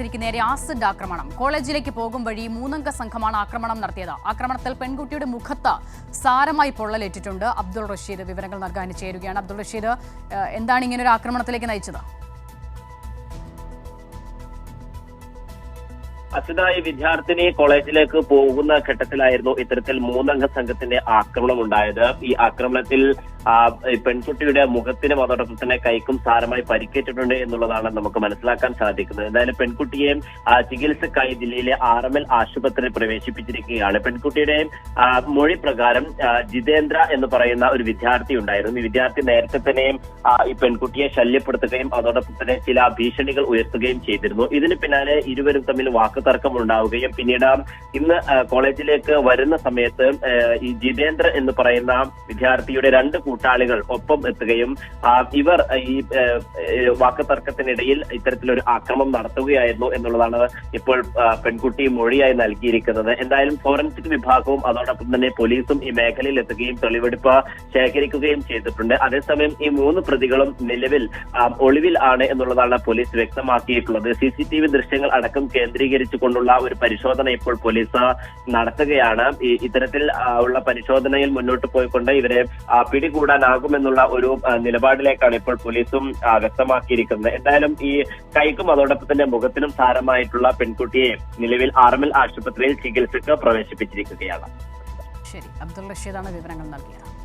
വിദ്യാർത്ഥിനിക്ക് നേരെ ആസിഡ് ആക്രമണം. കോളേജിലേക്ക് പോകും വഴി മൂന്നംഗ സംഘമാണ് ആക്രമണം നടത്തിയത്. ആക്രമണത്തിൽ പെൺകുട്ടിയുടെ മുഖത്ത് സാരമായി പൊള്ളലേറ്റിട്ടുണ്ട്. അബ്ദുൾ റഷീദ് വിവരങ്ങൾ നൽകാൻ ചേരുകയാണ്. അബ്ദുൾ റഷീദ് എന്താണ് ഇങ്ങനെ ഒരു ആക്രമണത്തിലേക്ക് നയിച്ചത്? അസിതായി വിദ്യാർത്ഥിനി കോളേജിലേക്ക് പോകുന്ന ഘട്ടത്തിലായിരുന്നു ഇത്തരത്തിൽ മൂന്നംഗ സംഘത്തിന്റെ ആക്രമണം ഉണ്ടായത് ഈ ആക്രമണത്തിൽ പെൺകുട്ടിയുടെ മുഖത്തിനും അതോടൊപ്പം തന്നെ കൈക്കും സാരമായി പരിക്കേറ്റിട്ടുണ്ട് എന്നുള്ളതാണ് നമുക്ക് മനസ്സിലാക്കാൻ സാധിക്കുന്നത്. എന്തായാലും പെൺകുട്ടിയെ ചികിത്സക്കായി ദില്ലിയിലെ ആർ എം എൽ ആശുപത്രിയിൽ പ്രവേശിപ്പിച്ചിരിക്കുകയാണ്. പെൺകുട്ടിയുടെ മൊഴി പ്രകാരം ജിതേന്ദ്ര എന്ന് പറയുന്ന ഒരു വിദ്യാർത്ഥി ഉണ്ടായിരുന്നു. ഈ വിദ്യാർത്ഥി നേരത്തെ തന്നെയും ഈ പെൺകുട്ടിയെ ശല്യപ്പെടുത്തുകയും അതോടൊപ്പം തന്നെ ചില ഭീഷണികൾ ഉയർത്തുകയും ചെയ്തിരുന്നു. ഇതിന് പിന്നാലെ ഇരുവരും തമ്മിൽ വാക്കുതർക്കം ഉണ്ടാവുകയും പിന്നീട് ഇന്ന് കോളേജിലേക്ക് വരുന്ന സമയത്ത് ഈ ജിതേന്ദ്ര എന്ന് പറയുന്ന വിദ്യാർത്ഥിയുടെ രണ്ട് കൂട്ടാളികൾ ഒപ്പം എത്തുകയും ഇവർ ഈ വാക്കുതർക്കത്തിനിടയിൽ ഇത്തരത്തിലൊരു ആക്രമം നടത്തുകയായിരുന്നു എന്നുള്ളതാണ് ഇപ്പോൾ പെൺകുട്ടി മൊഴിയായി നൽകിയിരിക്കുന്നത്. എന്തായാലും ഫോറൻസിക് വിഭാഗവും അതോടൊപ്പം തന്നെ പോലീസും ഈ മേഖലയിൽ എത്തുകയും തെളിവെടുപ്പ് ശേഖരിക്കുകയും ചെയ്തിട്ടുണ്ട്. അതേസമയം ഈ മൂന്ന് പ്രതികളും നിലവിൽ ഒളിവിൽ ആണ് എന്നുള്ളതാണ് പോലീസ് വ്യക്തമാക്കിയിട്ടുള്ളത്. സി സി ടി വി ദൃശ്യങ്ങൾ അടക്കം കേന്ദ്രീകരിച്ചുകൊണ്ടുള്ള ഒരു പരിശോധന ഇപ്പോൾ പോലീസ് നടത്തുകയാണ്. ഈ ഇത്തരത്തിൽ ഉള്ള പരിശോധനയിൽ മുന്നോട്ട് പോയിക്കൊണ്ട് ഇവരെ പിടികൂടാനാകുമെന്നുള്ള ഒരു നിലപാടിലേക്കാണ് ഇപ്പോൾ പോലീസും വ്യക്തമാക്കിയിരിക്കുന്നത്. എന്തായാലും ഈ കൈക്കും അതോടൊപ്പം തന്നെ മുഖത്തിനും സാരമായിട്ടുള്ള പെൺകുട്ടിയെ നിലവിൽ ആർമൽ ആശുപത്രിയിൽ ചികിത്സക്ക് പ്രവേശിപ്പിച്ചിരിക്കുകയാണ്. ശരി അബ്ദുൾ റഷീദാണ് വിവരങ്ങൾ നൽകിയത്.